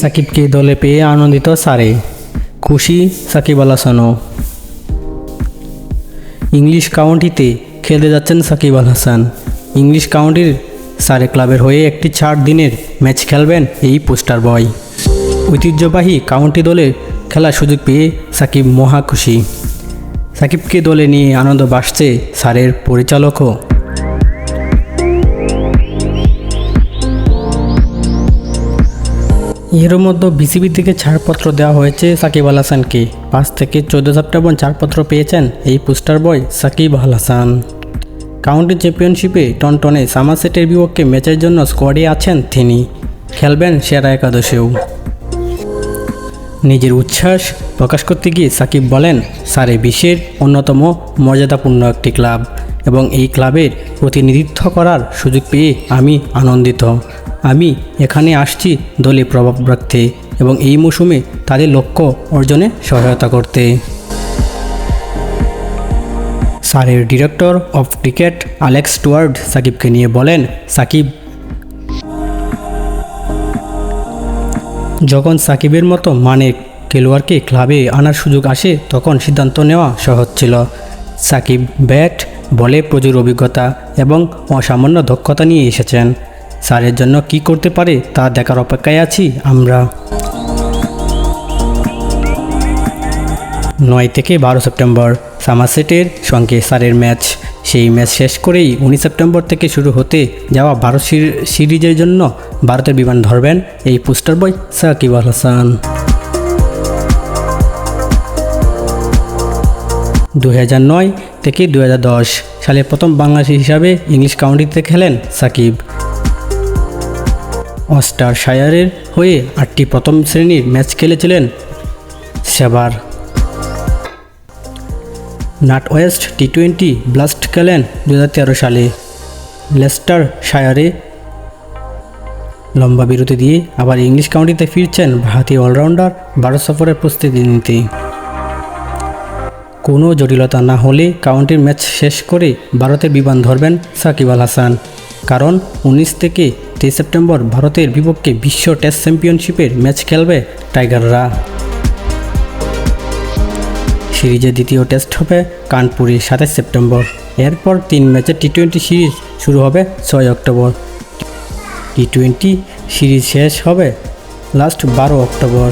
সাকিবকে দলে পেয়ে আনন্দিত সারে। খুশি সাকিব আল হাসানও। ইংলিশ কাউন্টিতে খেলতে যাচ্ছেন সাকিব আল হাসান। ইংলিশ কাউন্টির সারে ক্লাবের হয়ে একটি চার দিনের ম্যাচ খেলবেন এই পোস্টার বয়। ঐতিহ্যবাহী কাউন্টি দলে খেলার সুযোগ পেয়ে সাকিব মহা খুশি। সাকিবকে দলে নিয়ে আনন্দ বাসছে সারের পরিচালকও। এর মধ্যে বিসিবি থেকে ছাড়পত্র দেওয়া হয়েছে সাকিব আল হাসানকে। পাঁচ থেকে চোদ্দ সেপ্টেম্বর ছাড়পত্র পেয়েছেন এই poster boy Shakib Al Hasan. County চ্যাম্পিয়নশিপে টনটনে সামারসেটের বিপক্ষে ম্যাচের জন্য স্কোয়াডে আছেন তিনি। খেলবেন সেরা একাদশেও। নিজের উচ্ছ্বাস প্রকাশ করতে গিয়ে সাকিব বলেন, সারে বিশ্বের অন্যতম মর্যাদাপূর্ণ একটি ক্লাব এবং এই ক্লাবের প্রতিনিধিত্ব করার সুযোগ পেয়ে আমি আনন্দিত। আমি এখানে আসছি দলে প্রভাব রাখতে এবং এই মৌসুমে তাদের লক্ষ্য অর্জনে সহায়তা করতে। সারের director of cricket Alex Stewart সাকিবকে নিয়ে বলেন, সাকিব যখন সাকিবের মতো মানের খেলোয়াড়কে ক্লাবে আনার সুযোগ আসে, তখন সিদ্ধান্ত নেওয়া সহজ ছিল। সাকিব ব্যাট, বলে প্রচুর অভিজ্ঞতা এবং অসামান্য দক্ষতা নিয়ে এসেছেন। স্যারের জন্য কি করতে পারে তা দেখার অপেক্ষায় আছি আমরা। নয় থেকে বারো সেপ্টেম্বর সামারসেটের সঙ্গে সারের ম্যাচ। সেই ম্যাচ শেষ করেই উনিশ সেপ্টেম্বর থেকে শুরু হতে যাওয়া ভারত সিরি- সিরিজের জন্য ভারতের বিমান ধরবেন এই পোস্টার বয় সাকিব আল হাসান। দু নয় থেকে দু সালে প্রথম বাংলাদেশি হিসাবে ইংলিশ কাউন্টিতে খেলেন সাকিব। অস্টার শায়ারের হয়ে আটটি প্রথম শ্রেণির ম্যাচ খেলেছিলেন সেবার NatWest T twenty blast খেলেন দু হাজার তেরো সালে। লেস্টার শায়ারে লম্বা বিরতি দিয়ে আবার ইংলিশ কাউন্টিতে ফিরছেন ভারতীয় অলরাউন্ডার ভারত সফরের প্রস্তুতি নিতে। কোনো জটিলতা না হলে কাউন্টির ম্যাচ শেষ করে ভারতের বিমান ধরবেন সাকিব আল হাসান। কারণ উনিশ থেকে তেইশ সেপ্টেম্বর ভারতের বিপক্ষে বিশ্ব টেস্ট চ্যাম্পিয়নশিপের ম্যাচ খেলবে টাইগাররা। সিরিজের দ্বিতীয় টেস্ট হবে কানপুরে সাতাশ সেপ্টেম্বর। এরপর তিন ম্যাচের টি টোয়েন্টি সিরিজ শুরু হবে ছয় অক্টোবর। টি টোয়েন্টি সিরিজ শেষ হবে লাস্ট বারো অক্টোবর।